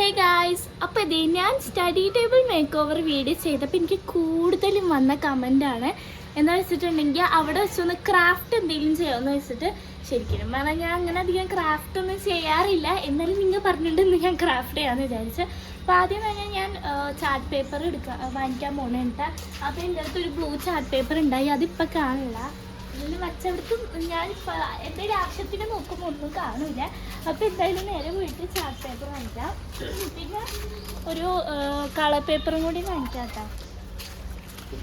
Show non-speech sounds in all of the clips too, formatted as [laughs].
Hey guys അപ്പോൾ ഇതേ ഞാൻ study table makeover video ചെയ്തപ്പോൾ എനിക്ക് കൂടുതലും വന്ന കമന്റാണ് എന്താ വെച്ചിട്ടുണ്ടെങ്കിൽ അവിടെ വെച്ചൊന്ന് ക്രാഫ്റ്റ് എന്തെങ്കിലും ചെയ്യാമെന്ന് വെച്ചിട്ട് ശരിക്കും പറഞ്ഞാൽ ഞാൻ അങ്ങനെ അധികം ക്രാഫ്റ്റ് ഒന്നും ചെയ്യാറില്ല. എന്നാലും നിങ്ങൾ പറഞ്ഞിട്ടുണ്ടെന്ന് ഞാൻ ക്രാഫ്റ്റ് ചെയ്യാമെന്ന് വിചാരിച്ചു. അപ്പോൾ ആദ്യം തന്നെ ഞാൻ ചാർട്ട് പേപ്പർ എടുക്കാൻ വാങ്ങിക്കാൻ പോകണേട്ടാ അപ്പോൾ എന്റെ അടുത്ത് ഒരു ബ്ലൂ ചാർട്ട് പേപ്പർ ഉണ്ടായി അതിപ്പോൾ കാണില്ല. ഇതിൽ വച്ചവിടത്തും ഞാൻ എന്തെങ്കിലും ആവശ്യത്തിന് നോക്കുമ്പോൾ ഒന്നും കാണില്ല. അപ്പോൾ എന്തായാലും നേരെ പോയിട്ട് ചാർട്ട് പേപ്പർ വാങ്ങിക്കാം. പിന്നെ ഒരു കളർ പേപ്പറും കൂടി വാങ്ങിക്കാം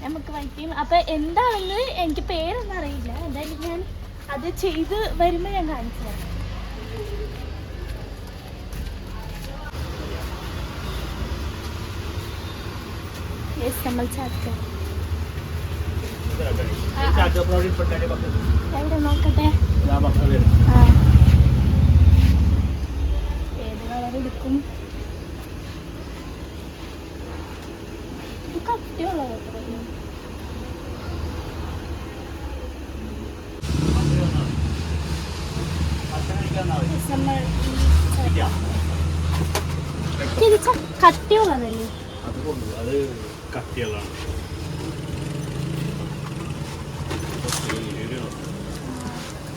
നമുക്ക് വാങ്ങിക്കും. അപ്പോൾ എന്താണെന്ന് എനിക്ക് പേരൊന്നും അറിയില്ല. എന്തായാലും ഞാൻ അത് ചെയ്ത് വരുമ്പോൾ ഞാൻ കാണിച്ചു തരാം. നമ്മൾ ചാർട്ട് നോക്കട്ടെ ഏത് കളർ എടുക്കും? കട്ടിയുള്ള കട്ടിയുള്ളതല്ലേ അത് കൊണ്ടു അത് കട്ടികളാണ്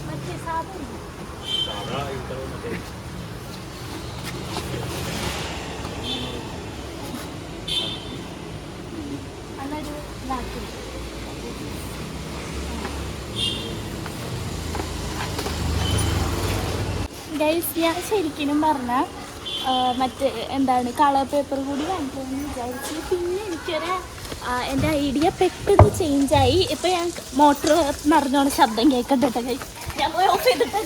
മറ്റേ സാധനം സാധാ ഇത്ര മറ്റേ അതൊരു ഇതാക്കി ഗൈസ് ഞാൻ ശരിക്കും പറഞ്ഞാൽ മറ്റേ എന്താണ് കളർ പേപ്പർ കൂടി വാങ്ങിക്കാമെന്ന് വിചാരിച്ചു. പിന്നെ എനിക്കൊരു എന്റെ ഐഡിയ പെട്ടെന്ന് ചേഞ്ചായി ഇപ്പം ഞാൻ മോട്ടർ നിറഞ്ഞോണ്ട് ശബ്ദം കേൾക്കട്ടെ ഗൈസ്. ഞാൻ പോയി ഓഫ് ചെയ്തിട്ട്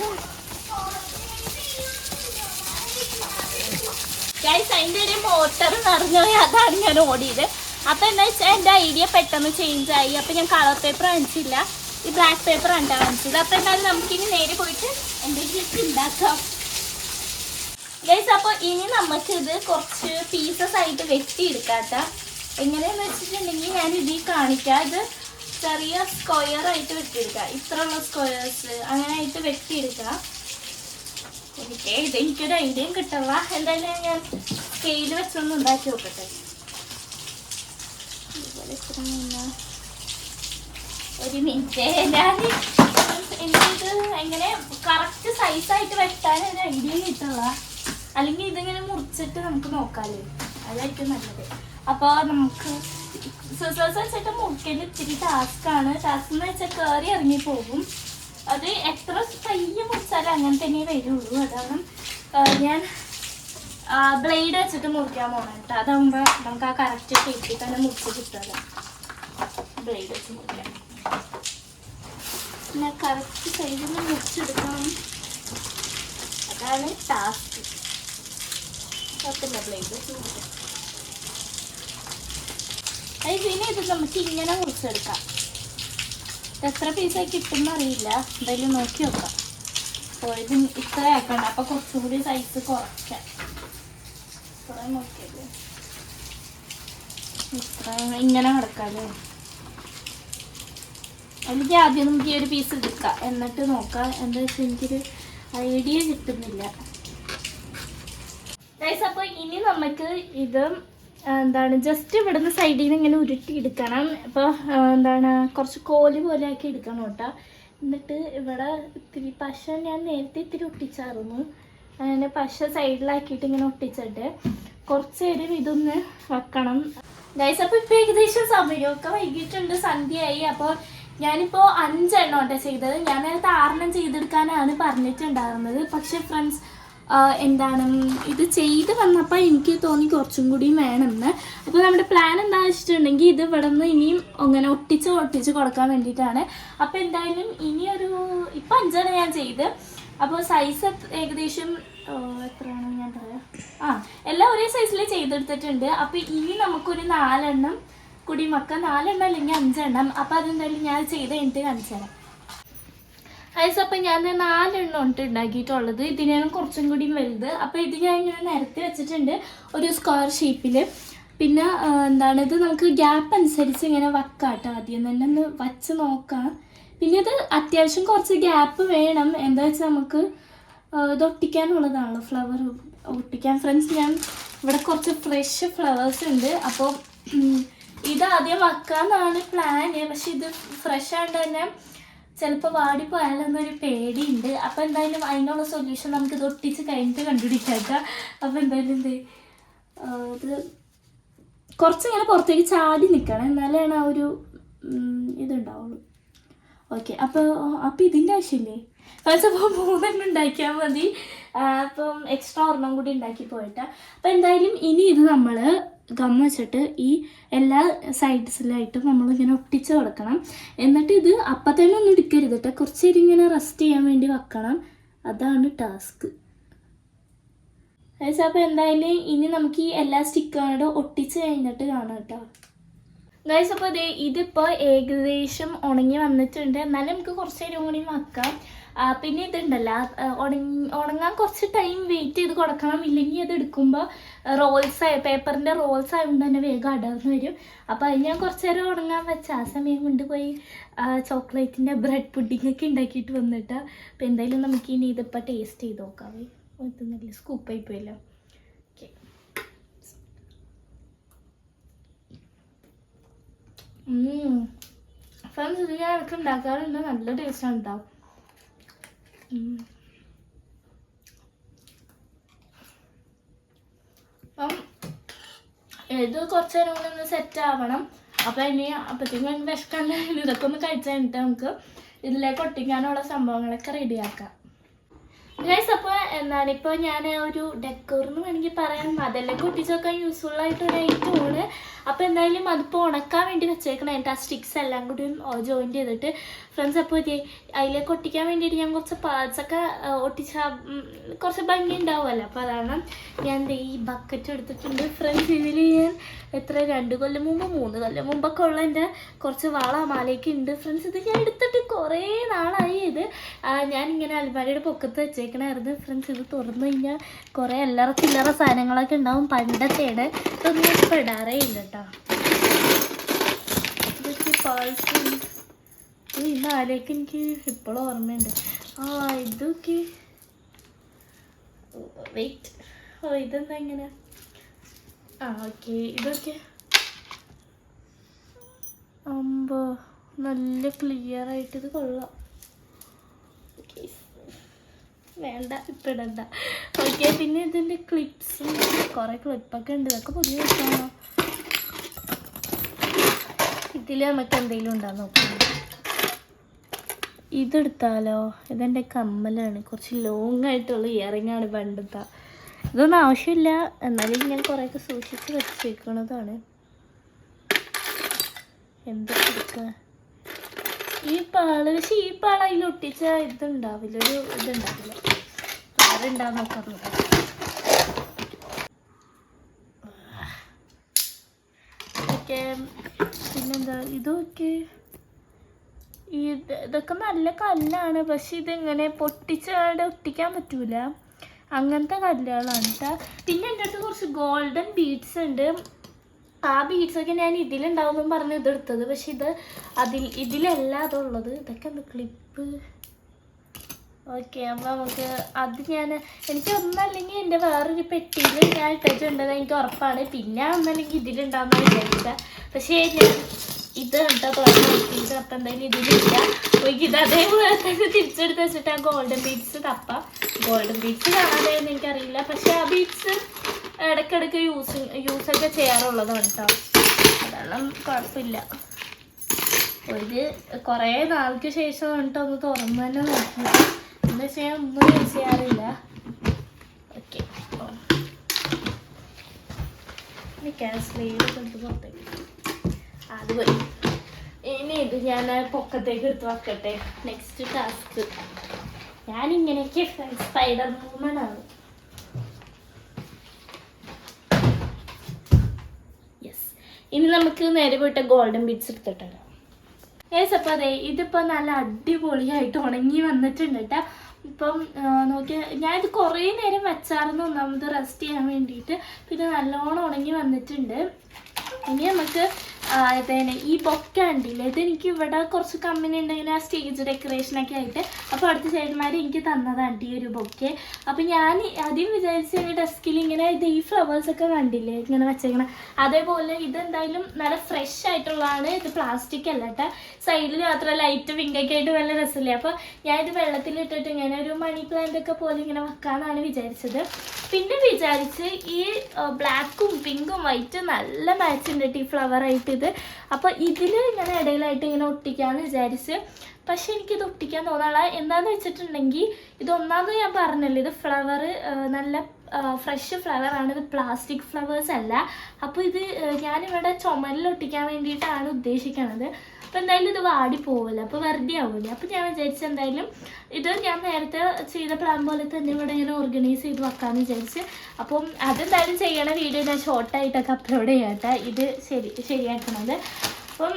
ഗൈസ് അതിന്റെ ഒരു മോട്ടർ നിറഞ്ഞോയി അതാണ് ഞാൻ ഓടിയത്. അപ്പം എന്താ വെച്ചാൽ എന്റെ ഐഡിയ പെട്ടെന്ന് ചേഞ്ച് ആയി. അപ്പം ഞാൻ കളർ പേപ്പർ വാങ്ങിച്ചില്ല. ഈ ബ്ലാക്ക് പേപ്പർ ആണ് വാങ്ങിച്ചത്. അപ്പം എന്തായാലും നമുക്കിനി നേരെ പോയിട്ട് എന്തെങ്കിലും ഉണ്ടാക്കാം. ഗൈസ് അപ്പോൾ ഇനി നമുക്ക് ഇത് കുറച്ച് പീസസ് ആയിട്ട് വെട്ടിയെടുക്കാം കേട്ടോ എങ്ങനെയാന്ന് വെച്ചിട്ടുണ്ടെങ്കിൽ ഞാൻ ഇതിൽ കാണിക്കാം. ഇത് ചെറിയ സ്ക്വയർ ആയിട്ട് വെട്ടിയെടുക്കാം. ഇത്രയുള്ള സ്ക്വയേഴ്സ് അങ്ങനെ ആയിട്ട് വെട്ടിയെടുക്കാം. എനിക്ക് ഇത് എനിക്കൊരു ഐഡിയയും കിട്ടില്ല എന്തായാലും ഞാൻ സ്കെയിൽ വെച്ചൊന്ന് ഉണ്ടാക്കി നോക്കട്ടെ. ഒരു മിനിറ്റ് എനിക്കിത് എങ്ങനെ കറക്റ്റ് സൈസായിട്ട് വെട്ടാൻ ഒരു ഐഡിയ കിട്ടില്ല അല്ലെങ്കിൽ ഇതിങ്ങനെ മുറിച്ചിട്ട് നമുക്ക് നോക്കാല്ലേ അതായിരിക്കും നല്ലത്. അപ്പോൾ നമുക്ക് സിസേഴ്സ് വെച്ചിട്ട് ഇത്തിരി ആണ്. ടാസ്ക് എന്ന് വെച്ചാൽ കയറി ഇറങ്ങി പോകും. അത് എത്ര കയ്യ് മുറിച്ചാലും അങ്ങനെ തന്നെ വരുള്ളൂ. അതാണ് ഞാൻ ബ്ലേഡ് വെച്ചിട്ട് മുറിക്കാൻ പോകണം കേട്ടോ. അതാകുമ്പോൾ നമുക്ക് ആ കറക്റ്റ് ഷേപ്പിൽ തന്നെ മുറിച്ച് കിട്ടുമല്ലോ ബ്ലേഡ് വെച്ച് മുറിക്കാം പിന്നെ കറക്റ്റ് സൈഡിൽ മുറിച്ചെടുക്കണം. അതാണ് ടാസ്ക് കുഴപ്പമില്ല പ്ലേറ്റ് അത് പിന്നെ ഇത് നമുക്ക് ഇങ്ങനെ മുറിച്ചെടുക്കാം. ഇത് എത്ര പീസായി കിട്ടുമെന്ന് അറിയില്ല. എന്തായാലും നോക്കി നോക്കാം. അപ്പോൾ ഇത് ഇത്രയാക്കണ്ട. അപ്പം അപ്പോൾ കുറച്ചും കൂടി സൈസ് കുറയ്ക്കാം. ഇത്രയും നോക്കിയത് ഇത്ര ഇങ്ങനെ കിടക്കാമല്ലേ അല്ലെങ്കിൽ ആദ്യം നമുക്ക് ഈ ഒരു പീസ് എടുക്കാം. എന്നിട്ട് നോക്കാം. എന്താ വെച്ചാൽ എനിക്കൊരു ഐഡിയ കിട്ടുന്നില്ല. ഗൈസ് അപ്പോൾ ഇനി നമുക്ക് ഇത് എന്താണ് ജസ്റ്റ് ഇവിടുന്ന് സൈഡിൽ നിന്ന് ഇങ്ങനെ ഉരുട്ടി എടുക്കണം. ഇപ്പോൾ എന്താണ് കുറച്ച് കോൽ പോലെ ആക്കി എടുക്കണം കേട്ടോ. എന്നിട്ട് ഇവിടെ ഇത്തിരി പശ ഞാൻ നേരത്തെ ഇത്തിരി ഒട്ടിച്ചായിരുന്നു. അങ്ങനെ പശ സൈഡിലാക്കിയിട്ട് ഇങ്ങനെ ഒട്ടിച്ചിട്ട് കുറച്ച് നേരം ഇതൊന്ന് വെക്കണം. ഗൈസ് അപ്പോൾ ഇപ്പോൾ ഏകദേശം സമയമൊക്കെ വൈകിട്ടുണ്ട് സന്ധ്യയായി. അപ്പോൾ ഞാനിപ്പോൾ അഞ്ചെണ്ണം കേട്ടോ ചെയ്തത്. ഞാൻ നേരത്തെ ആറെണ്ണം ചെയ്തെടുക്കാനാണ് പറഞ്ഞിട്ടുണ്ടായിരുന്നത്. പക്ഷേ ഫ്രണ്ട്സ് എന്താണ് ഇത് ചെയ്ത് വന്നപ്പോൾ എനിക്ക് തോന്നി കുറച്ചും കൂടി വേണമെന്ന് അപ്പോൾ നമ്മുടെ പ്ലാൻ എന്താണെന്ന് വെച്ചിട്ടുണ്ടെങ്കിൽ ഇത് ഇവിടെ നിന്ന് ഇനിയും അങ്ങനെ ഒട്ടിച്ച് ഒട്ടിച്ച് കൊടുക്കാൻ വേണ്ടിയിട്ടാണ്. അപ്പോൾ എന്തായാലും ഇനിയൊരു ഇപ്പം അഞ്ചാണ് ഞാൻ ചെയ്ത് അപ്പോൾ സൈസ് ഏകദേശം എത്രയാണ് ഞാൻ പറയാം? ആ എല്ലാം ഒരേ സൈസിൽ ചെയ്തെടുത്തിട്ടുണ്ട്. അപ്പോൾ ഇനി നമുക്കൊരു നാലെണ്ണം കൂടി മക്ക നാലെണ്ണം അല്ലെങ്കിൽ അഞ്ചെണ്ണം. അപ്പോൾ അതെന്തായാലും ഞാൻ ചെയ്ത് കഴിഞ്ഞിട്ട് കാണിച്ചു തരാം ഐസ് അപ്പം ഞാൻ നാലെണ്ണം ഉണ്ട് ഉണ്ടാക്കിയിട്ടുള്ളത്. ഇതിനാണ് കുറച്ചും കൂടി വലുത്. അപ്പോൾ ഇത് ഞാൻ ഇങ്ങനെ നിരത്തി വെച്ചിട്ടുണ്ട് ഒരു സ്ക്വയർ ഷേപ്പിൽ പിന്നെ എന്താണ് ഇത് നമുക്ക് ഗ്യാപ്പ് അനുസരിച്ച് ഇങ്ങനെ വക്കാട്ടോ കേട്ടോ ആദ്യം. തന്നെ ഒന്ന് വച്ച് നോക്കാം. പിന്നെ ഇത് അത്യാവശ്യം കുറച്ച് ഗ്യാപ്പ് വേണം. എന്താ വെച്ചാൽ നമുക്ക് ഇത് ഒട്ടിക്കാനുള്ളതാണല്ലോ ഫ്ലവർ ഒട്ടിക്കാൻ ഫ്രണ്ട്സ് ഞാൻ ഇവിടെ കുറച്ച് ഫ്രഷ് ഫ്ലവേഴ്സ് ഉണ്ട്. അപ്പോൾ ഇത് ആദ്യം വെക്കാന്നാണ് പ്ലാന് പക്ഷെ ഇത് ഫ്രഷ് ആയതുകൊണ്ട് തന്നെ ചിലപ്പോൾ വാടിപ്പോയാലെന്നൊരു പേടിയുണ്ട്. അപ്പോൾ എന്തായാലും അതിനുള്ള സൊല്യൂഷൻ നമുക്ക് ഒട്ടിച്ച് കഴിഞ്ഞിട്ട് കണ്ടുപിടിക്കാം അപ്പോൾ എന്തായാലും എന്ത് അത് ഇത് കുറച്ചിങ്ങനെ പുറത്തേക്ക് ചാടി നിൽക്കണം എന്നാലാണ് ആ ഒരു ഇതുണ്ടാവുള്ളൂ. ഓക്കെ അപ്പോൾ അപ്പോൾ ഇതിന്റെ ആവശ്യമില്ലേ? അപ്പോൾ മൂന്നെണ്ണം ഉണ്ടാക്കിയാൽ മതി. അപ്പം എക്സ്ട്രാ ഒരെണ്ണം കൂടി ഉണ്ടാക്കി പോയിട്ട്. അപ്പം എന്തായാലും ഇനി ഇത് നമ്മൾ ഗം വെച്ചിട്ട് ഈ എല്ലാ സൈഡ്സിലായിട്ടും നമ്മളിങ്ങനെ ഒട്ടിച്ച് കൊടുക്കണം. എന്നിട്ട് ഇത് അപ്പം തന്നെ ഒന്നും എടുക്കരുത് കേട്ടോ കുറച്ച് നേരം ഇങ്ങനെ റെസ്റ്റ് ചെയ്യാൻ വേണ്ടി വെക്കണം. അതാണ് ടാസ്ക് അപ്പോൾ എന്തായാലും ഇനി നമുക്ക് ഈ എല്ലാ സ്റ്റിക്കുകളോട് ഒട്ടിച്ച് കഴിഞ്ഞിട്ട് കാണാം കേട്ടോ ഗൈസ് അപ്പോൾ അതെ ഇതിപ്പോൾ ഏകദേശം ഉണങ്ങി വന്നിട്ടുണ്ട്. എന്നാലും നമുക്ക് കുറച്ച് നേരം കൂടി വെക്കാം. പിന്നെ ഇതുണ്ടല്ലോ ഉണങ്ങാൻ കുറച്ച് ടൈം വെയിറ്റ് ചെയ്ത് കൊടുക്കണം. ഇല്ലെങ്കിൽ അത് എടുക്കുമ്പോൾ റോൾസ് പേപ്പറിന്റെ റോൾസ് ആയതുകൊണ്ട് തന്നെ വേഗം അടർന്നു വരും. അപ്പോൾ അത് ഞാൻ കുറച്ച് നേരം ഉണങ്ങാൻ വെച്ച ആ സമയം കൊണ്ടുപോയി ചോക്ലേറ്റിന്റെ ബ്രെഡ് പുഡിംഗ് ഒക്കെ ഉണ്ടാക്കിയിട്ട് വന്നിട്ട് അപ്പോൾ എന്തായാലും നമുക്ക് ഇനി ഇതിപ്പോൾ ടേസ്റ്റ് ചെയ്ത് നോക്കാവേ നല്ല സ്കൂപ്പായി പോയല്ലോ. ഓക്കെ ഫ്രണ്ട്സ് ഇത് ഞാൻ ഇടയ്ക്ക് ഉണ്ടാക്കാറുണ്ട്. നല്ല ടേസ്റ്റാണ് കേട്ടോ അപ്പം ഇത് കുറച്ച് നേരം കൂടെ ഒന്ന് സെറ്റ് ആവണം. അപ്പം ഇനി അപ്പത്തേക്കും വിശക്കണ്ട [laughs] ഇതൊക്കെ ഒന്ന് കഴിച്ചു കഴിഞ്ഞിട്ട് നമുക്ക് ഇതിലേക്ക് ഒട്ടിക്കാനുള്ള സംഭവങ്ങളൊക്കെ റെഡിയാക്കാം ഗൈസ് എന്താണ്? ഇപ്പോൾ ഞാൻ ഒരു ഡെക്കോർ എന്ന് വേണമെങ്കിൽ പറയാൻ അതെല്ലാം ഒട്ടിച്ചൊക്കെ യൂസ്ഫുൾ ആയിട്ട് ആയിട്ടൊരു ആണ്. അപ്പോൾ എന്തായാലും അതിപ്പോൾ ഉണക്കാൻ വേണ്ടി വെച്ചേക്കണം. എന്റെ ആ സ്റ്റിക്സ് എല്ലാം കൂടി ജോയിൻ ചെയ്തിട്ട്. ഫ്രണ്ട്സ് അപ്പോൾ ഇതേ അതിലേക്ക് ഒട്ടിക്കാൻ വേണ്ടിയിട്ട് ഞാൻ കുറച്ച് പാർട്സ് ഒക്കെ ഒട്ടിച്ച കുറച്ച് ഭംഗി ഉണ്ടാവുമല്ലോ. അപ്പോൾ അതാണ് ഞാൻ ഈ ബക്കറ്റ് എടുത്തിട്ടുണ്ട്. ഫ്രണ്ട്സ് ഇതിൽ ഞാൻ എത്ര രണ്ട് കൊല്ലം മുമ്പ് മൂന്ന് കൊല്ലം മുമ്പൊക്കെ ഉള്ള എന്റെ കുറച്ച് വള മാലയൊക്കെ ഉണ്ട്. ഫ്രണ്ട്സ് ഇത് ഞാൻ എടുത്തിട്ട് കുറേ നാളായി ഇത്. ഞാൻ ഇങ്ങനെ അലമാരിയുടെ പൊക്കത്ത് വെച്ചേക്കണായിരുന്നു. ഫ്രണ്ട്സ് ഇത് തുറന്നു കഴിഞ്ഞാൽ കുറേ അല്ലറ ചില്ലറ സാധനങ്ങളൊക്കെ ഉണ്ടാവും. പണ്ടത്തെയാണ് ഇതൊന്നും ഇപ്പോൾ ഇല്ല കേട്ടോ ഇതൊക്കെ പാൾസ് ഇന്ന് ആലേക്ക് എനിക്ക് ഇപ്പോഴും ഓർമ്മയുണ്ട്. ആ ഇതൊക്കെ. വെയിറ്റ് ഓ ഇതെന്താ ഇങ്ങനെ? ആ ഓക്കെ ഇതൊക്കെ. അമ്പോ നല്ല ക്ലിയർ ആയിട്ട് ഇത് കൊള്ളാം. വേണ്ട ഇപ്പം ഇടണ്ട ഓക്കെ പിന്നെ ഇതിന്റെ ക്ലിപ്സും കുറേ ക്ലിപ്പൊക്കെ ഉണ്ട്. ഇതൊക്കെ പുതിയ വെച്ചാണോ ഇതിൽ നമുക്ക് എന്തെങ്കിലും ഉണ്ടാകും നോക്കാം. ഇതെടുത്താലോ? ഇതെന്റെ കമ്മലാണ്. കുറച്ച് ലോങ് ആയിട്ടുള്ള ഇയറിംഗ് ആണ് പണ്ടത്തെ. ഇതൊന്നും ആവശ്യമില്ല. എന്നാലും ഞാൻ കുറേയൊക്കെ സൂക്ഷിച്ച് വെച്ചേക്കണതാണ്. എന്തൊക്കെ എടുക്കുക ഈ പാൾ പക്ഷെ ഈ പാള അതിൽ ഒട്ടിച്ച ഇതുണ്ടാവില്ല. ഒരു ഇതുണ്ടാവില്ല. വേറെ ഉണ്ടാവും നോക്കാം പിന്നെന്താ? ഇതൊക്കെ ഈ ഇത് ഇതൊക്കെ നല്ല കല്ലാണ്. പക്ഷെ ഇതെങ്ങനെ പൊട്ടിച്ചാട് ഒട്ടിക്കാൻ പറ്റൂല. അങ്ങനത്തെ കല്ലുകളാണ് കേട്ടോ പിന്നെ എന്റെ അടുത്ത് കുറച്ച് ഗോൾഡൻ ബീഡ്സ് ഉണ്ട്. ആ ബീഡ്സ് ഒക്കെ ഞാൻ ഇതിലുണ്ടാവും പറഞ്ഞ് ഇതെടുത്തത് പക്ഷെ ഇത് അതിൽ ഇതിലല്ല അതുള്ളത്. ഇതൊക്കെ ഒന്ന് ക്ലിപ്പ് ഓക്കെ അപ്പോൾ നമുക്ക് അത് ഞാൻ എനിക്ക് ഒന്നല്ലെങ്കിൽ എന്റെ വേറൊരു പെട്ടിയിൽ ഞാൻ ഇട്ടിട്ടുണ്ടെന്ന് എനിക്ക് ഉറപ്പാണ്. പിന്നെ ഒന്നല്ലെങ്കിൽ ഇതിലുണ്ടാവുന്ന വിചാരിച്ച പക്ഷേ ഞാൻ ഇത് കണ്ടോ തുറന്ന് അപ്പം എന്തായാലും ഇതിലില്ല. എനിക്ക് ഇത് അതേപോലെ തന്നെ തിരിച്ചെടുത്ത് വെച്ചിട്ട് ആ ഗോൾഡൻ ബീഡ്സ് തപ്പാം. ഗോൾഡൻ ബീഡ്സ് കാണാതെ എനിക്കറിയില്ല. പക്ഷേ ആ ബീഡ്സ് ഇടയ്ക്കിടയ്ക്ക് യൂസ് യൂസൊക്കെ ചെയ്യാറുള്ളതാണ് കേട്ടോ അതെല്ലാം കുഴപ്പമില്ല. ഒരു കുറേ നാൾക്ക് ശേഷം എന്നിട്ട് ഒന്ന് തുറന്നു തന്നെ നോക്കി എന്താ വെച്ചാൽ ഒന്നും യൂസ് ചെയ്യാറില്ല. ഓക്കെ സ്ലീവ് പുറത്തേക്ക് അത് പോയി. ഇനി ഇത് ഞാൻ പൊക്കത്തേക്ക് എടുത്ത് വെക്കട്ടെ. നെക്സ്റ്റ് ടാസ്ക് ഞാനിങ്ങനെയൊക്കെ സ്പൈഡർ വുമൺ ആണ് യെസ് ഇനി നമുക്ക് നേരെ പോയിട്ട് ഗോൾഡൻ ബീഡ്സ് എടുത്തിട്ട് ഏസ് അപ്പം അതെ ഇതിപ്പോൾ നല്ല അടിപൊളിയായിട്ട് ഉണങ്ങി വന്നിട്ടുണ്ട് കേട്ടോ ഇപ്പം നോക്കിയാൽ ഞാനിത് കുറേ നേരം വെച്ചായിരുന്നു ഒന്നാമത് റെസ്റ്റ് ചെയ്യാൻ വേണ്ടിയിട്ട്. പിന്നെ നല്ലോണം ഉണങ്ങി വന്നിട്ടുണ്ട്. ഇനി നമുക്ക് ഇതേനെ ഈ ബൊക്ക ഉണ്ടല്ലേ ഇത് എനിക്ക് ഇവിടെ കുറച്ച് കമ്പനി ഉണ്ടെങ്കിൽ ആ സ്റ്റേജ് ഡെക്കറേഷൻ ഒക്കെ ആയിട്ട്. അപ്പോൾ അടുത്ത ചേട്ടന്മാർ എനിക്ക് തന്നതാണ് ഈ ഒരു ബൊക്കെ. അപ്പോൾ ഞാൻ ആദ്യം വിചാരിച്ച ഡെസ്കിൽ ഇങ്ങനെ ഇത് ഈ ഫ്ലവേഴ്സ് ഒക്കെ കണ്ടില്ലേ? ഇങ്ങനെ വെച്ചേക്കണം. അതേപോലെ ഇതെന്തായാലും നല്ല ഫ്രഷ് ആയിട്ടുള്ളതാണ്. ഇത് പ്ലാസ്റ്റിക് അല്ല കേട്ടോ സൈഡിൽ മാത്രം ലൈറ്റ് പിങ്ക് ഒക്കെ ആയിട്ട് നല്ല രസമില്ലേ അപ്പോൾ ഞാൻ ഇത് വെള്ളത്തിലിട്ടിട്ട് ഇങ്ങനെ ഒരു മണി പ്ലാന്റ് ഒക്കെ പോലെ ഇങ്ങനെ വെക്കാമെന്നാണ് വിചാരിച്ചത്. പിന്നെ വിചാരിച്ച് ഈ ബ്ലാക്കും പിങ്കും വൈറ്റും നല്ല മാച്ച് ഉണ്ട് ഈ ഫ്ലവർ ആയിട്ട് അപ്പോൾ ഇതിൽ ഇങ്ങനെ ഇടയിലായിട്ട് ഇങ്ങനെ ഒട്ടിക്കാന്ന് വിചാരിച്ച്. പക്ഷെ എനിക്കിത് ഒട്ടിക്കാൻ തോന്നാള എന്താന്ന് വെച്ചിട്ടുണ്ടെങ്കിൽ ഇത് ഒന്നാമത് ഞാൻ പറഞ്ഞല്ലോ ഇത് ഫ്ലവർ നല്ല ഫ്രഷ് ഫ്ലവർ ആണ്. ഇത് പ്ലാസ്റ്റിക് ഫ്ലവേഴ്സ് അല്ല. അപ്പോൾ ഇത് ഞാനിവിടെ ചുമരിൽ ഒട്ടിക്കാൻ വേണ്ടിയിട്ടാണ് ഉദ്ദേശിക്കണത്. അപ്പോൾ എന്തായാലും ഇത് വാടി പോവില്ല? അപ്പോൾ വെറുതെ ആവില്ല അപ്പോൾ ഞാൻ വിചാരിച്ചു എന്തായാലും ഇത് ഞാൻ നേരത്തെ ചെയ്ത പ്ലാൻ പോലെ തന്നെ ഇവിടെ ഇങ്ങനെ ഓർഗനൈസ് ചെയ്ത് വെക്കാമെന്ന് വിചാരിച്ച്. അപ്പം അതെന്തായാലും ചെയ്യണ വീഡിയോ ഞാൻ ഷോർട്ടായിട്ടൊക്കെ അപ്ലോഡ് ചെയ്യാട്ടെ. ഇത് ശരി ശരിയാക്കണത്. അപ്പം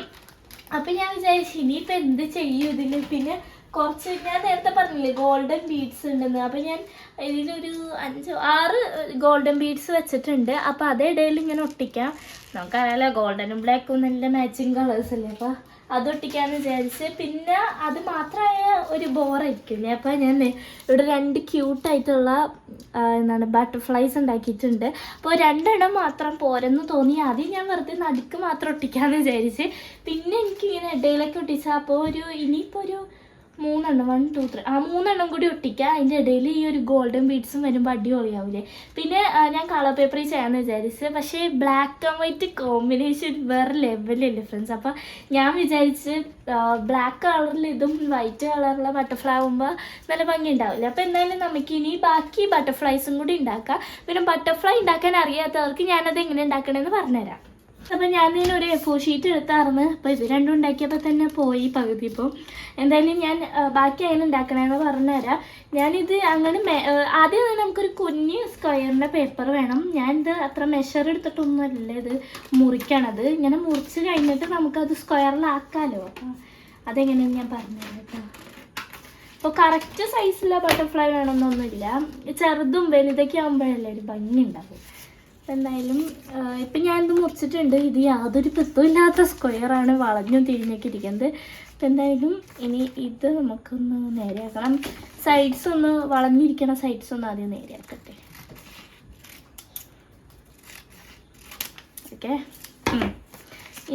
അപ്പം ഞാൻ വിചാരിച്ചു ഇനിയിപ്പോൾ എന്ത് ചെയ്യും ഇതിൽ പിന്നെ കുറച്ച് ഞാൻ നേരത്തെ പറഞ്ഞില്ലേ ഗോൾഡൻ ബീഡ്സ് ഉണ്ടെന്ന്. അപ്പം ഞാൻ ഇതിലൊരു അഞ്ച് ആറ് ഗോൾഡൻ ബീഡ്സ് വെച്ചിട്ടുണ്ട്. അപ്പം ഇടയിൽ ഇങ്ങനെ ഒട്ടിക്കാം. നമുക്കറിയാലോ ഗോൾഡനും ബ്ലാക്കും നല്ല മാച്ചിങ് കളേഴ്സ് അല്ലേ? അപ്പോൾ അത് ഒട്ടിക്കാന്ന് വിചാരിച്ച്. പിന്നെ അത് മാത്രമായ ഒരു ബോറായിരിക്കില്ലേ അപ്പോൾ ഞാൻ ഇവിടെ രണ്ട് ക്യൂട്ടായിട്ടുള്ള എന്താണ് ബട്ടർഫ്ലൈസ് ഉണ്ടാക്കിയിട്ടുണ്ട്. അപ്പോൾ രണ്ടെണ്ണം മാത്രം പോരെന്ന് തോന്നി. ആദ്യം ഞാൻ വെറുതെ നടുക്ക് മാത്രം ഒട്ടിക്കാന്ന് വിചാരിച്ച്. പിന്നെ എനിക്കിങ്ങനെ ഇടയിലൊക്കെ ഒട്ടിച്ചാൽ അപ്പോൾ ഒരു ഇനിയിപ്പോൾ ഒരു മൂന്നെണ്ണം. വൺ ടു ത്രീ ആ മൂന്നെണ്ണം കൂടി ഒട്ടിക്കുക അതിന്റെ ഇടയിൽ ഈ ഒരു ഗോൾഡൻ ബീഡ്സും വരുമ്പോൾ അടിപൊളിയാവില്ലേ പിന്നെ ഞാൻ കളർ പേപ്പറിൽ ചെയ്യാമെന്ന് വിചാരിച്ച്. പക്ഷേ ബ്ലാക്ക് ആൻഡ് വൈറ്റ് കോമ്പിനേഷൻ വേറെ ലെവലല്ലേ ഫ്രണ്ട്സ് അപ്പോൾ ഞാൻ വിചാരിച്ച് ബ്ലാക്ക് കളറിൽ ഇതും വൈറ്റ് കളറിലെ ബട്ടർഫ്ലൈ ആകുമ്പോൾ നല്ല ഭംഗി ഉണ്ടാവില്ല അപ്പോൾ എന്തായാലും നമുക്ക് ഇനി ബാക്കി ബട്ടർഫ്ലൈസും കൂടി ഉണ്ടാക്കാം. പിന്നെ ബട്ടർഫ്ലൈ ഉണ്ടാക്കാൻ അറിയാത്തവർക്ക് ഞാനത് എങ്ങനെ ഉണ്ടാക്കണമെന്ന് പറഞ്ഞുതരാം. അപ്പം ഞാൻ ഇതിന് ഒരു എഫോ ഷീറ്റ് എടുത്തായിരുന്നു അപ്പോൾ ഇത് രണ്ടും ഉണ്ടാക്കിയപ്പോൾ തന്നെ പോയി പകുതി ഇപ്പം. എന്തായാലും ഞാൻ ബാക്കി അതിന് ഉണ്ടാക്കണമെന്ന് പറഞ്ഞുതരാം. ഞാനിത് അങ്ങനെ ആദ്യം തന്നെ നമുക്കൊരു കുഞ്ഞ് സ്ക്വയറിന്റെ പേപ്പർ വേണം. ഞാനിത് അത്ര മെഷർ എടുത്തിട്ടൊന്നുമല്ല ഇത് മുറിക്കണത്. ഇങ്ങനെ മുറിച്ച് കഴിഞ്ഞിട്ട് നമുക്കത് സ്ക്വയറിലാക്കാമല്ലോ അപ്പം അതെങ്ങനെയാണ് ഞാൻ പറഞ്ഞുതരാം അപ്പോൾ കറക്റ്റ് സൈസിലെ ബട്ടർഫ്ലൈ വേണമെന്നൊന്നുമില്ല. ചെറുതും വലുതൊക്കെ ആകുമ്പോഴല്ലേ ഒരു ഭംഗി ഉണ്ടാവും എന്തായാലും ഇപ്പം ഞാനിത് മുറിച്ചിട്ടുണ്ട്. ഇത് യാതൊരു പിത്തമില്ലാത്ത സ്ക്വയറാണ് വളഞ്ഞും തിരിഞ്ഞൊക്കെ ഇരിക്കുന്നത്. അപ്പം എന്തായാലും ഇനി ഇത് നമുക്കൊന്ന് നേരെയാക്കണം. സൈഡ്സ് ഒന്ന് വളഞ്ഞിരിക്കണ സൈഡ്സ് ഒന്ന് ആദ്യം നേരെയാക്കട്ടെ. ഓക്കെ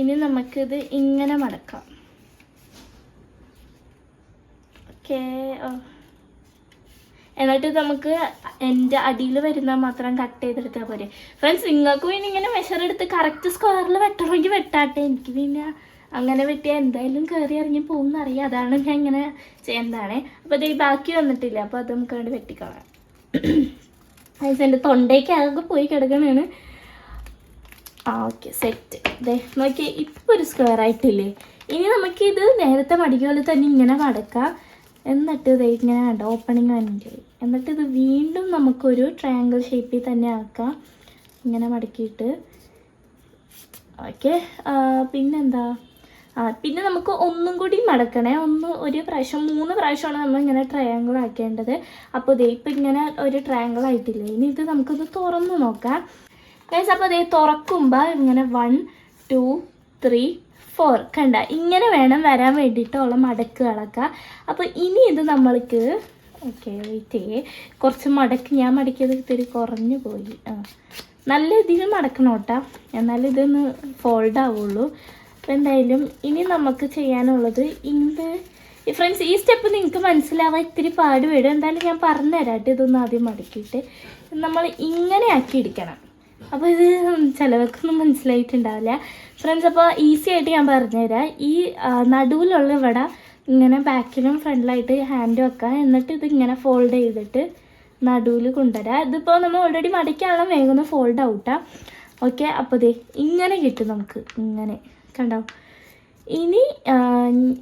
ഇനി നമുക്കിത് ഇങ്ങനെ മടക്കാം. ഓക്കെ എന്നിട്ട് നമുക്ക് എന്റെ അടിയിൽ വരുന്ന മാത്രം കട്ട് ചെയ്തെടുത്താൽ പോരെ. ഫ്രണ്ട്സ് നിങ്ങൾക്ക് പിന്നെ ഇങ്ങനെ മെഷർ എടുത്ത് കറക്റ്റ് സ്ക്വയറിൽ വെട്ടണമെങ്കിൽ വെട്ടാട്ടെ. എനിക്ക് പിന്നെ അങ്ങനെ വെട്ടിയാൽ എന്തായാലും കയറി ഇറങ്ങി പോകുന്ന അറിയാം. അതാണ് ഞാൻ ഇങ്ങനെ ചെയ്യുന്നതാണ്. അപ്പോൾ ഇത് ബാക്കി വന്നിട്ടില്ല? അപ്പോൾ അത് നമുക്ക് വേണ്ടി വെട്ടിക്കളയാം. എന്റെ തൊണ്ടയ്ക്ക് ആകെ പോയി കിടക്കണേണ്. ആ ഓക്കെ സെറ്റ് ദേ നോക്കിയാൽ ഇപ്പോൾ ഒരു സ്ക്വയർ ആയിട്ടില്ലേ? ഇനി നമുക്കിത് നേരത്തെ മടിക്ക് പോലെ തന്നെ ഇങ്ങനെ മടക്കാം എന്നിട്ട് ഇത് ഇങ്ങനെ കണ്ടോ ഓപ്പണിങ് വേണ്ടി എന്നിട്ട് ഇത് വീണ്ടും നമുക്കൊരു ട്രയാങ്കിൾ ഷേപ്പിൽ തന്നെ ആക്കാം. ഇങ്ങനെ മടക്കിയിട്ട്. ഓക്കെ പിന്നെന്താ? ആ പിന്നെ നമുക്ക് ഒന്നും കൂടി മടക്കണേ. ഒന്ന് ഒരു പ്രാവശ്യം മൂന്ന് പ്രാവശ്യമാണ് നമ്മൾ ഇങ്ങനെ ട്രയാങ്കിൾ ആക്കേണ്ടത്. അപ്പോൾ ഇതേ ഇപ്പം ഇങ്ങനെ ഒരു ട്രയാങ്കിൾ ആയിട്ടില്ലേ? ഇനി ഇത് നമുക്കൊന്ന് തുറന്ന് നോക്കാം. അപ്പോൾ ദേ തുറക്കുമ്പോൾ ഇങ്ങനെ വൺ ടു ത്രീ ഫോർ കണ്ട ഇങ്ങനെ വേണം വരാൻ വേണ്ടിയിട്ടുള്ള മടക്കുകളൊക്കെ അപ്പോൾ ഇനി ഇത് നമ്മൾക്ക് ഓക്കെ വെയിറ്റ് ചെയ്യേ. കുറച്ച് മടക്ക് ഞാൻ മടക്കിയത് ഇത്തിരി കുറഞ്ഞു പോയി. ആ നല്ല രീതിയിൽ മടക്കണം കേട്ടോ. എന്നാലും ഇതൊന്ന് ഫോൾഡ് ആവുള്ളൂ. അപ്പോൾ എന്തായാലും ഇനി നമുക്ക് ചെയ്യാനുള്ളത് ഇത് ഫ്രണ്ട്സ് ഈ സ്റ്റെപ്പ് നിങ്ങൾക്ക് മനസ്സിലാവാൻ ഇത്തിരി പാട് വരും. എന്തായാലും ഞാൻ പറഞ്ഞു തരാം കേട്ടോ ഇതൊന്ന് ആദ്യം മടക്കിയിട്ട്. നമ്മൾ ഇങ്ങനെ ആക്കി എടുക്കണം. അപ്പോൾ ഇത് ചിലവർക്കൊന്നും മനസ്സിലായിട്ടുണ്ടാവില്ല. ഫ്രണ്ട്സ് അപ്പോൾ ഈസി ആയിട്ട് ഞാൻ പറഞ്ഞുതരാം. ഈ നടുവിലുള്ള ഇവിടെ ഇങ്ങനെ ബാക്കിലും ഫ്രണ്ടിലായിട്ട് ഹാൻഡ് വെക്കാം എന്നിട്ട് ഇത് ഇങ്ങനെ ഫോൾഡ് ചെയ്തിട്ട് നടുവിൽ കൊണ്ടുവരാം. ഇതിപ്പോൾ നമ്മൾ ഓൾറെഡി മടക്കിയാണല്ലോ വേഗം ഫോൾഡ് ഔട്ടാ ഓക്കെ അപ്പോൾ ദേ ഇങ്ങനെ കിട്ടും നമുക്ക്. ഇങ്ങനെ. കണ്ടോ? ഇനി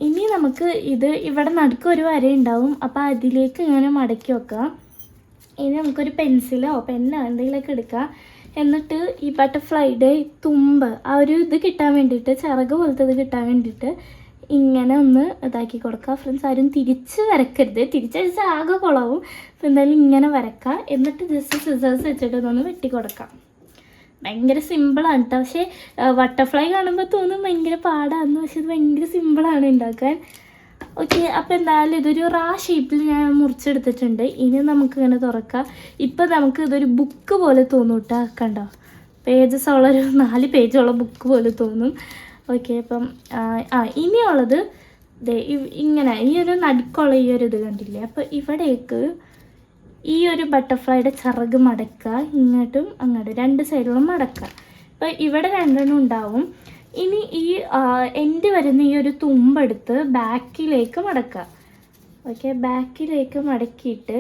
ഇനി നമുക്ക് ഇത് ഇവിടെ നടുക്ക് ഒരു വര ഉണ്ടാവും. അപ്പോൾ അതിലേക്ക് ഇങ്ങനെ മടക്കി വെക്കാം. ഇനി നമുക്കൊരു പെൻസിലോ പെന്നോ എന്തെങ്കിലുമൊക്കെ എടുക്കാം. എന്നിട്ട് ഈ ബട്ടർഫ്ലൈയുടെ തുമ്പ് ആ ഒരു ഇത് കിട്ടാൻ വേണ്ടിയിട്ട് ചിറക് പോലത്തെ ഇത് കിട്ടാൻ വേണ്ടിയിട്ട് ഇങ്ങനെ ഒന്ന് ഇതാക്കി കൊടുക്കുക. ഫ്രണ്ട്സ് ആരും തിരിച്ച് വരക്കരുത്. തിരിച്ചടിച്ച് ആകെ കുളവും. അപ്പോൾ എന്തായാലും ഇങ്ങനെ വരക്കുക. എന്നിട്ട് ജസ്റ്റ് സിസേഴ്സ് വെച്ചിട്ട് ഇതൊന്ന് വെട്ടി കൊടുക്കാം ഭയങ്കര സിമ്പിളാണ് കേട്ടോ പക്ഷേ ബട്ടർഫ്ലൈ കാണുമ്പോൾ തോന്നും ഭയങ്കര പാടാന്ന്. പക്ഷെ ഇത് ഭയങ്കര സിമ്പിളാണ് ഉണ്ടാക്കാൻ. ഓക്കെ അപ്പോൾ എന്തായാലും ഇതൊരു റാ ഷേപ്പിൽ ഞാൻ മുറിച്ചെടുത്തിട്ടുണ്ട്. ഇനി നമുക്ക് ഇങ്ങനെ തുറക്കാം. ഇപ്പം നമുക്ക് ഇതൊരു ബുക്ക് പോലെ തോന്നും കേട്ടോ കണ്ടോ? പേജസ് ഉള്ളൊരു നാല് പേജുള്ള ബുക്ക് പോലെ തോന്നും. ഓക്കെ അപ്പം ആ, ഇനിയുള്ളത് ഇങ്ങനെ ഈ ഒരു നടുക്കുള്ള ഈ ഒരു ഇത് കണ്ടില്ലേ? അപ്പോൾ ഇവിടേക്ക് ഈ ഒരു ബട്ടർഫ്ലൈയുടെ ചിറക് മടക്കുക ഇങ്ങോട്ടും അങ്ങോട്ടും രണ്ട് സൈഡിലും മടക്കുക. അപ്പോൾ ഇവിടെ രണ്ടെണ്ണം ഉണ്ടാവും. ഇനി ഈ എൻഡ് വരുന്ന ഈ ഒരു തുമ്പെടുത്ത് ബാക്കിലേക്ക് മടക്കുക. ഓക്കെ ബാക്കിലേക്ക് മടക്കിയിട്ട്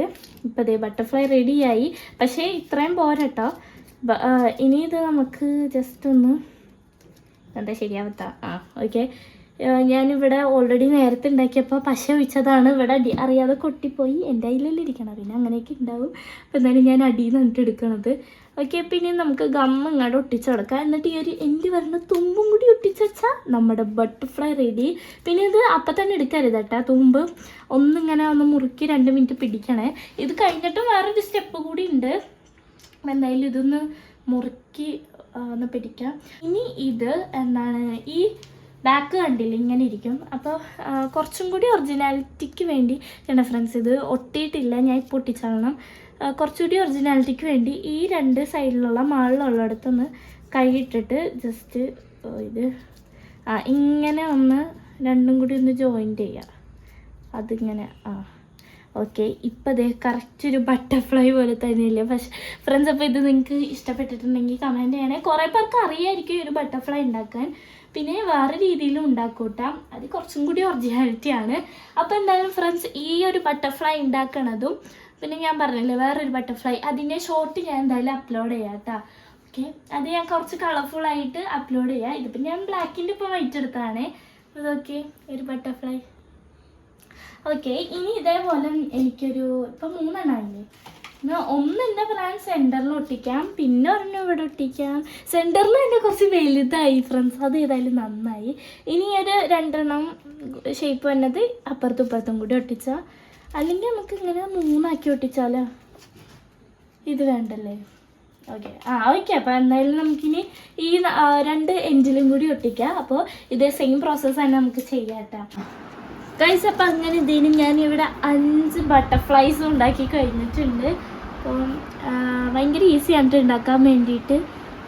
ഇപ്പോൾ ദേ ബട്ടർഫ്ലൈ റെഡിയായി പക്ഷേ ഇത്രയും പോരട്ടോ ഇനി ഇത് നമുക്ക് ജസ്റ്റ് ഒന്ന് എന്താ ശരിയാവത്ത? ആ ഓക്കെ ഞാനിവിടെ ഓൾറെഡി നേരത്തെ ഉണ്ടാക്കിയപ്പോൾ പശ ഒഴിച്ചതാണ് ഇവിടെ അടി അറിയാതെ കൊട്ടിപ്പോയി. എന്റെ അതിലല്ലേ ഇരിക്കണം പിന്നെ അങ്ങനെയൊക്കെ ഉണ്ടാവും. അപ്പോൾ എന്തായാലും ഞാൻ അടിയിൽ നിന്നിട്ട് എടുക്കണത്. ഓക്കെ പിന്നെ നമുക്ക് ഗമ്മ ഇങ്ങോട്ട് ഒട്ടിച്ചു കൊടുക്കാം എന്നിട്ട് ഈ ഒരു എന്റെ വരുന്ന തുമ്പും കൂടി ഒട്ടിച്ച് വെച്ചാൽ നമ്മുടെ ബട്ടർഫ്ലൈ റെഡി പിന്നെ ഇത് അപ്പം തന്നെ എടുക്കരുത് കേട്ടോ തുമ്പ്. ഒന്നിങ്ങനെ ഒന്ന് മുറുക്കി രണ്ട് മിനിറ്റ് പിടിക്കണേ. ഇത് കഴിഞ്ഞിട്ട് വേറൊരു സ്റ്റെപ്പ് കൂടി ഉണ്ട്. എന്തായാലും ഇതൊന്ന് മുറുക്കി ഒന്ന് പിടിക്കാം. ഇനി ഇത് എന്താണ് ഈ ബാക്ക് കണ്ടില്ല ഇങ്ങനെ ഇരിക്കും. അപ്പോൾ കുറച്ചും കൂടി ഒറിജിനാലിറ്റിക്ക് വേണ്ടി ചേട്ടാ ഫ്രണ്ട്സ് ഇത് ഒട്ടിയിട്ടില്ല. ഞാൻ ഇപ്പോൾ ഒട്ടിച്ചാളണം. കുറച്ചുകൂടി ഒറിജിനാലിറ്റിക്ക് വേണ്ടി ഈ രണ്ട് സൈഡിലുള്ള മാളിലുള്ളിടത്തൊന്ന് കൈയിട്ടിട്ട് ജസ്റ്റ് ഇത് ആ ഇങ്ങനെ ഒന്ന് രണ്ടും കൂടി ഒന്ന് ജോയിന്റ് ചെയ്യുക അതിങ്ങനെ ആ ഓക്കെ ഇപ്പം ദേ കറക്റ്റ് ഒരു ബട്ടർഫ്ലൈ പോലെ തന്നെയല്ലേ? പക്ഷെ ഫ്രണ്ട്സ് അപ്പോൾ ഇത് നിങ്ങൾക്ക് ഇഷ്ടപ്പെട്ടിട്ടുണ്ടെങ്കിൽ കമന്റ് ചെയ്യണേ. കുറേ പേർക്ക് അറിയായിരിക്കും ഈ ഒരു ബട്ടർഫ്ലൈ ഉണ്ടാക്കാൻ. പിന്നെ വേറെ രീതിയിലും ഉണ്ടാക്കൂട്ടാം. അത് കുറച്ചും കൂടി ഒറിജിനാലിറ്റിയാണ് അപ്പോൾ എന്തായാലും ഫ്രണ്ട്സ് ഈ ഒരു ബട്ടർഫ്ലൈ ഉണ്ടാക്കണതും പിന്നെ ഞാൻ പറഞ്ഞില്ലേ വേറൊരു ബട്ടർഫ്ലൈ അതിന്റെ ഷോർട്ട് ഞാൻ എന്തായാലും അപ്ലോഡ് ചെയ്യാം കേട്ടോ ഓക്കെ അത് ഞാൻ കുറച്ച് കളർഫുൾ ആയിട്ട് അപ്ലോഡ് ചെയ്യാം. ഇതിപ്പോൾ ഞാൻ ബ്ലാക്കിന്റെ ഇപ്പോൾ വൈറ്റ് എടുത്താണ് ഇതൊക്കെ ഒരു ബട്ടർഫ്ലൈ ഓക്കെ ഇനി ഇതേപോലെ എനിക്കൊരു ഇപ്പം മൂന്നെണ്ണമായില്ലേ ഒന്ന് എന്റെ പ്ലാൻ സെന്ററിൽ ഒട്ടിക്കാം പിന്നെ ഒരെണ്ണം ഇവിടെ ഒട്ടിക്കാം. സെന്ററിൽ എന്റെ കുറച്ച് വലുതായി ഫ്രണ്ട്സ് അത് ഏതായാലും നന്നായി. ഇനി ഒരു രണ്ടെണ്ണം ഷേപ്പ് വന്നത് അപ്പുറത്തും ഇപ്പുറത്തും കൂടി ഒട്ടിച്ചാൽ അല്ലെങ്കിൽ നമുക്ക് ഇങ്ങനെ മൂന്നാക്കി ഒട്ടിച്ചാലോ? ഇത് വേണ്ടല്ലേ? ഓക്കെ ആ ഓക്കെ അപ്പോൾ എന്തായാലും നമുക്കിനി ഈ രണ്ട് എൻഡിലും കൂടി ഒട്ടിക്കാം. അപ്പോൾ ഇതേ സെയിം പ്രോസസ്സ് തന്നെ നമുക്ക് ചെയ്യാം കേട്ടോ ഗൈസ് അപ്പം അങ്ങനെ ഇതിനും ഞാൻ ഇവിടെ അഞ്ച് ബട്ടർഫ്ലൈസ് ഉണ്ടാക്കി കഴിഞ്ഞിട്ടുണ്ട്. അപ്പം ഭയങ്കര ഈസിയാണ് ഉണ്ടാക്കാൻ വേണ്ടിയിട്ട്.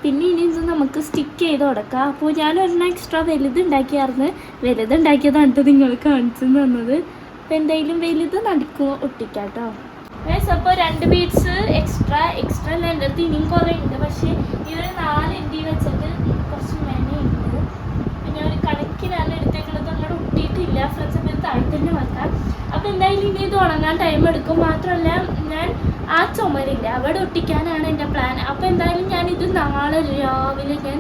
പിന്നെ ഇനി ഇത് നമുക്ക് സ്റ്റിക്ക് ചെയ്ത് കൊടുക്കാം അപ്പോൾ ഞാനൊരെണ്ണം എക്സ്ട്രാ വലുത് ഉണ്ടാക്കിയായിരുന്നു. വലുത് ഉണ്ടാക്കിയതാണ് ട്ടോ നിങ്ങൾ കാണിച്ചു തന്നത്. അപ്പോൾ എന്തായാലും വലുത് നടുക്കും ഒട്ടിക്കാം കേട്ടോ ഗൈസ് അപ്പോൾ രണ്ട് ബീഡ്സ് എക്സ്ട്രാ എക്സ്ട്രാ എന്റെ അടുത്ത് ഇനിയും കുറേ ഉണ്ട്. പക്ഷേ ഒരു നാല് എൻഡി വെച്ചിട്ട് കുറച്ച് മെനയുണ്ട് ഞാൻ ഒരു കണക്കിനാണ് എടുത്തേക്കുന്നത് അങ്ങോട്ട് ഒട്ടിയിട്ടില്ല. ഫ്രണ്ട്സ് അപ്പോൾ ഇത് താഴെ തന്നെ വെക്കാം. അപ്പോൾ എന്തായാലും ഇനി ഇത് ഉണങ്ങാൻ ടൈം എടുക്കും. മാത്രമല്ല ഞാൻ ആ ചുമരില്ല. അവിടെ ഒട്ടിക്കാനാണ് എന്റെ പ്ലാൻ അപ്പോൾ എന്തായാലും ഞാൻ ഇത് നാളെ രാവിലെ ഞാൻ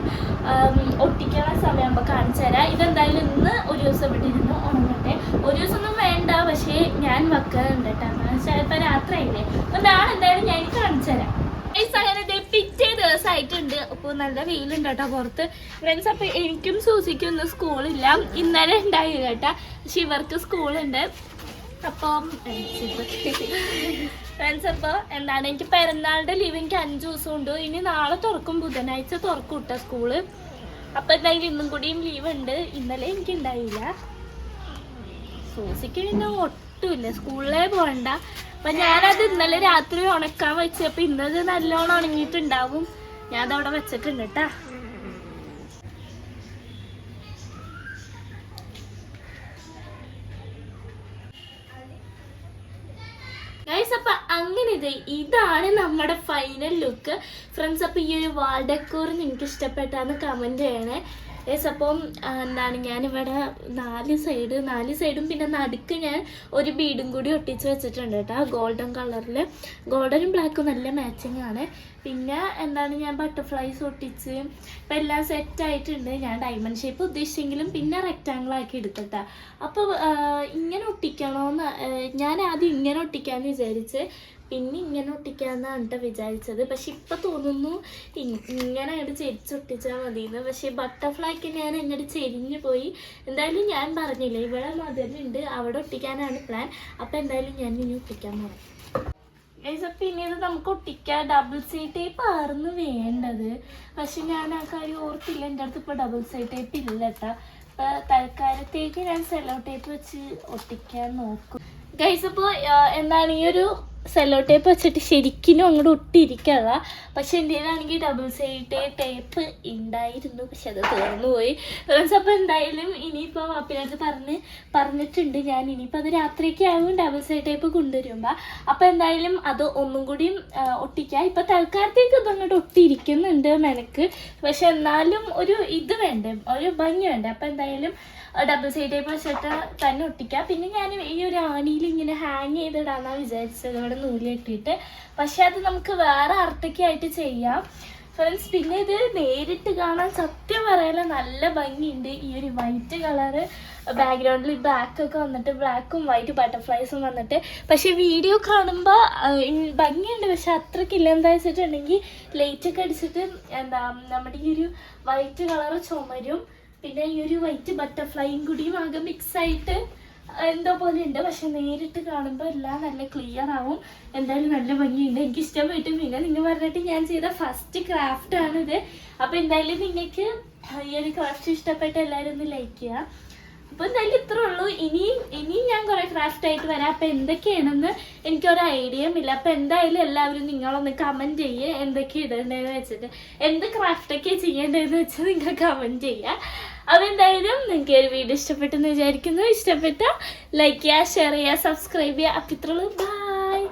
ഒട്ടിക്കണ സമയമാകുമ്പോൾ കാണിച്ചു തരാം ഇതെന്തായാലും ഇന്ന് ഒരു ദിവസം ഇവിടെ ഇരുന്ന് ഉണങ്ങട്ടെ ഒരു ദിവസം ഒന്നും വേണ്ട പക്ഷേ ഞാൻ വെക്കാറുണ്ട് കേട്ടോ. ചിലപ്പോൾ രാത്രിയായില്ലേ? അപ്പോൾ നാളെ എന്തായാലും ഞാൻ കാണിച്ചു തരാം. അങ്ങനെ പിറ്റേ ദിവസമായിട്ടുണ്ട് അപ്പോൾ നല്ല വെയിലുണ്ട് കേട്ടോ പുറത്ത്. ഫ്രണ്ട്സ് അപ്പോൾ എനിക്കും സൂസിക്കും ഒന്നും സ്കൂളില്ല. ഇന്നലെ ഉണ്ടായി കേട്ടാ. പക്ഷെ ഇവർക്ക് സ്കൂളുണ്ട്. അപ്പം ഫ്രണ്ട്സ് അപ്പോൾ എന്താണ്? എനിക്ക് പിറന്നാളുടെ ലീവ് എനിക്ക് അഞ്ച് ദിവസം ഉണ്ട്. ഇനി നാളെ തുറക്കും. ബുധനാഴ്ച തുറക്കും കേട്ടോ സ്കൂൾ. അപ്പോൾ എന്തായാലും ഇന്നും കൂടിയും ലീവ് ഉണ്ട്. ഇന്നലെ എനിക്ക് ഉണ്ടായില്ല. സൂസിക്ക് പിന്നെ ഒട്ടുമില്ല സ്കൂളിലേ പോകണ്ട അപ്പൊ ഞാനത് ഇന്നലെ രാത്രി ഉണക്കാൻ വെച്ചപ്പോ ഇന്നത് നല്ലോണം ഉണങ്ങിയിട്ടുണ്ടാവും. ഞാൻ അതവിടെ വെച്ചിട്ടുണ്ട് കേട്ടാ അങ്ങനെ ഇത് ഇതാണ് നമ്മുടെ ഫൈനൽ ലുക്ക് ഫ്രണ്ട്സ് അപ്പൊ ഈ ഒരു വാൾ ഡെക്കോർ നിങ്ങൾക്ക് ഇഷ്ടപ്പെട്ടാന്ന് കമന്റ് ചെയ്യണേ. ഗൈസ് അപ്പം എന്താണ് ഞാനിവിടെ നാല് സൈഡ് നാല് സൈഡും പിന്നെ നടുക്ക് ഞാൻ ഒരു ബീഡും കൂടി ഒട്ടിച്ച് വെച്ചിട്ടുണ്ട് കേട്ടോ ഗോൾഡൻ കളറിൽ ഗോൾഡനും ബ്ലാക്കും നല്ല മാച്ചിങ് ആണ്. പിന്നെ എന്താണ് ഞാൻ ബട്ടർഫ്ലൈസ് ഒട്ടിച്ച് ഇപ്പം എല്ലാം സെറ്റായിട്ടുണ്ട് ഞാൻ ഡയമണ്ട് ഷേപ്പ് ഉദ്ദേശിച്ചെങ്കിലും പിന്നെ റെക്റ്റാങ്കിൾ ആക്കി എടുത്തിട്ടാ. അപ്പോൾ ഇങ്ങനെ ഒട്ടിക്കണമെന്ന് ഞാൻ ആദ്യം ഇങ്ങനെ ഒട്ടിക്കാമെന്ന് വിചാരിച്ച് പിന്നെ ഇങ്ങനെ ഒട്ടിക്കാമെന്നാണ് കേട്ടോ വിചാരിച്ചത്. പക്ഷെ ഇപ്പം തോന്നുന്നു ഇങ്ങനെ അങ്ങോട്ട് ചെരിച്ചൊട്ടിച്ചാൽ മതിയെന്ന് പക്ഷേ ബട്ടർഫ്ലൈക്ക് ഞാൻ അങ്ങോട്ട് ചെരിഞ്ഞു പോയി. എന്തായാലും ഞാൻ പറഞ്ഞില്ല ഇവിടെ മതിലുണ്ട് അവിടെ ഒട്ടിക്കാനാണ് പ്ലാൻ അപ്പോൾ എന്തായാലും ഞാൻ ഇനി ഒട്ടിക്കാൻ പോകും ഇനി ഇത് നമുക്ക് ഒട്ടിക്കാം. ഡബിൾ സൈഡ് ടേപ്പ് ആയിരുന്നു വേണ്ടത്. പക്ഷെ ഞാൻ ആ കാര്യം ഓർത്തില്ല. എന്റെ അടുത്ത് ഇപ്പോൾ ഡബിൾ സൈഡ് ടേപ്പ് കേട്ടാ അപ്പം തൽക്കാലത്തേക്ക് ഞാൻ സെലോ ടേപ്പ് വെച്ച് ഒട്ടിക്കാൻ നോക്കും. ഗൈസ് അപ്പോൾ എന്താണ് ഈ ഒരു സെല്ലോ ടേപ്പ് വെച്ചിട്ട് ശരിക്കും അങ്ങോട്ട് ഒട്ടിരിക്കല പക്ഷെ എന്റെ ആണെങ്കിൽ ഡബിൾ സൈഡ് ടേപ്പ് ഉണ്ടായിരുന്നു പക്ഷെ അത് തീർന്നു പോയി. ഫ്രണ്ട്സ് അപ്പോൾ എന്തായാലും ഇനിയിപ്പോൾ വാപ്പിനടുത്ത് പറഞ്ഞ് പറഞ്ഞിട്ടുണ്ട് ഞാൻ. ഇനിയിപ്പോൾ അത് രാത്രിക്ക് ആകും ഡബിൾ സൈഡ് ടേപ്പ് കൊണ്ടുവരുമ്പോൾ അപ്പോൾ എന്തായാലും അത് ഒന്നും കൂടിയും ഒട്ടിക്കാം. ഇപ്പോൾ തൽക്കാലത്തേക്ക് അങ്ങോട്ട് ഒട്ടിയിരിക്കുന്നുണ്ട് മെനക്ക്. പക്ഷെ എന്നാലും ഒരു ഇത് വേണ്ടേ? ഒരു ഭംഗി വേണ്ടേ? അപ്പോൾ എന്തായാലും ഡബിൾ സൈഡ് ടൈപ്പ് വെച്ചിട്ട് തന്നെ ഒട്ടിക്കാം. പിന്നെ ഞാൻ ഈ ഒരു ആണിയിൽ ഇങ്ങനെ ഹാങ് ചെയ്തിടാന്നാണ് വിചാരിച്ചത്. ഇവിടെ നൂൽ ഇട്ടിട്ട് പക്ഷെ അത് നമുക്ക് വേറെ അർത്ഥക്കായിട്ട് ചെയ്യാം. ഫ്രണ്ട്സ് പിന്നെ ഇത് നേരിട്ട് കാണാൻ സത്യം പറയാനുള്ള നല്ല ഭംഗിയുണ്ട്. ഈ ഒരു വൈറ്റ് കളറ് ബാക്ക്ഗ്രൗണ്ടിൽ ബ്ലാക്ക് ഒക്കെ വന്നിട്ട് ബ്ലാക്കും വൈറ്റ് ബട്ടർഫ്ലൈസും വന്നിട്ട്. പക്ഷെ വീഡിയോ കാണുമ്പോൾ ഭംഗിയുണ്ട്. പക്ഷെ അത്രക്കില്ല എന്താ വെച്ചിട്ടുണ്ടെങ്കിൽ ലൈറ്റൊക്കെ അടിച്ചിട്ട് എന്താ നമ്മുടെ ഈ ഒരു വൈറ്റ് കളറ് ചുമരും. പിന്നെ ഈ ഒരു വൈറ്റ് ബട്ടർഫ്ലൈയും കൂടിയും ആകെ മിക്സ് ആയിട്ട് എന്തോ പോലെ ഉണ്ട്. പക്ഷെ നേരിട്ട് കാണുമ്പോൾ എല്ലാം നല്ല ക്ലിയർ ആവും. എന്തായാലും നല്ല ഭംഗിയുണ്ട്. എനിക്ക് ഇഷ്ടമായിട്ട് പിന്നെ നിങ്ങൾ പറഞ്ഞിട്ട് ഞാൻ ചെയ്ത ഫസ്റ്റ് ക്രാഫ്റ്റ് ആണിത് അപ്പോൾ എന്തായാലും നിങ്ങൾക്ക് ഈ ഒരു ക്രാഫ്റ്റ് ഇഷ്ടപ്പെട്ട എല്ലാവരും ഒന്ന് ലൈക്ക് ചെയ്യുക. അപ്പോൾ എന്തായാലും ഇത്രേ ഉള്ളൂ. ഇനിയും ഇനിയും ഞാൻ കുറേ ക്രാഫ്റ്റ് ആയിട്ട് വരാം. അപ്പോൾ എന്തൊക്കെയാണെന്ന് എനിക്കൊരു ഐഡിയയും ഇല്ല. അപ്പോൾ എന്തായാലും എല്ലാവരും നിങ്ങളൊന്ന് കമന്റ് ചെയ്യുക എന്തൊക്കെ ഇടേണ്ടതെന്ന് വെച്ചിട്ട് എന്ത് ക്രാഫ്റ്റൊക്കെ ചെയ്യേണ്ടതെന്ന് വെച്ചാൽ നിങ്ങൾ കമന്റ് ചെയ്യുക. അപ്പോൾ എന്തായാലും നിങ്ങൾക്ക് ഒരു വീഡിയോ ഇഷ്ടപ്പെട്ടെന്ന് വിചാരിക്കുന്നു. ഇഷ്ടപ്പെട്ട ലൈക്ക് ചെയ്യുക ഷെയർ ചെയ്യുക സബ്സ്ക്രൈബ് ചെയ്യുക. അപ്പം ഇത്രയുള്ളൂ. ബൈ